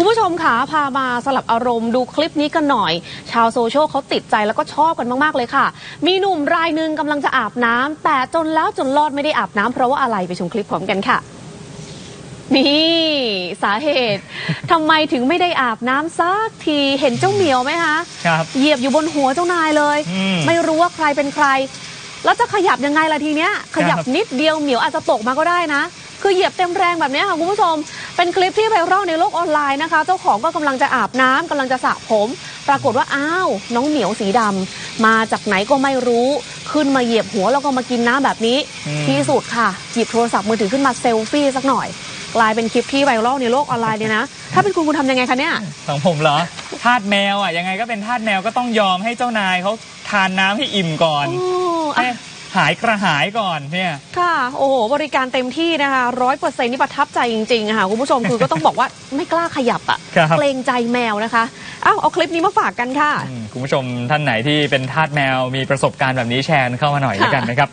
คุณผู้ชมค่ะพามาสลับอารมณ์ดูคลิปนี้กันหน่อย ชาวโซเชียลเขาติดใจแล้วก็ชอบกันมาก ๆ เลยค่ะ มีหนุ่มรายหนึ่งกำลังจะอาบน้ำแต่จนแล้วจนรอดไม่ได้อาบน้ำเพราะว่าอะไรไปชมคลิปพร้อมกันค่ะ นี่สาเหตุทำไมถึงไม่ได้อาบน้ำสักทีเห็นเจ้าเหมียวไหมคะครับเหยียบอยู่บนหัวเจ้านายเลย อืม ไม่รู้ว่าใครเป็นใคร แล้วจะขยับยังไงล่ะทีเนี้ย ขยับครับนิดเดียวเหมียวอาจจะตกมาก็ได้นะ คือเหยียบเต็มแรงแบบเนี้ยค่ะคุณผู้ชม เป็นคลิปที่ไวรัลในโลกออนไลน์นะคะ เจ้าของก็กำลังจะอาบน้ำกำลังจะสระผม ปรากฏว่าอ้าวน้องเหมียวสีดำมาจากไหนก็ไม่รู้ ขึ้นมาเหยียบหัวแล้วก็มากินน้ำแบบนี้อืมที่สุดค่ะหยิบโทรศัพท์มือถือขึ้นมาเซลฟี่สักหน่อย กลายเป็นคลิปที่ไวรัลในโลกออนไลน์เนี่ยนะ ถ้าเป็นคุณคุณทำยังไงคะเนี่ยของผมเหรอทาสแมวอะยังไงก็เป็นทาสแมวก็ต้องยอมให้เจ้านายเขาทานน้ำให้อิ่มก่อนโอ้อะให้หายกระหายก่อนเนี่ยค่ะ โอ้โห บริการเต็มที่นะคะร้อยเปอร์เซ็นต์นี่ประทับใจจริงๆค่ะคุณผู้ชมคือก็ต้องบอกว่าไม่กล้าขยับอะครับเกรงใจแมวนะคะอ้าวเอาคลิปนี้มาฝากกันค่ะอืมคุณผู้ชมท่านไหนที่เป็นทาสแมวมีประสบการณ์แบบนี้แชร์เข้ามาหน่อยค่ะแล้วกันนะครับ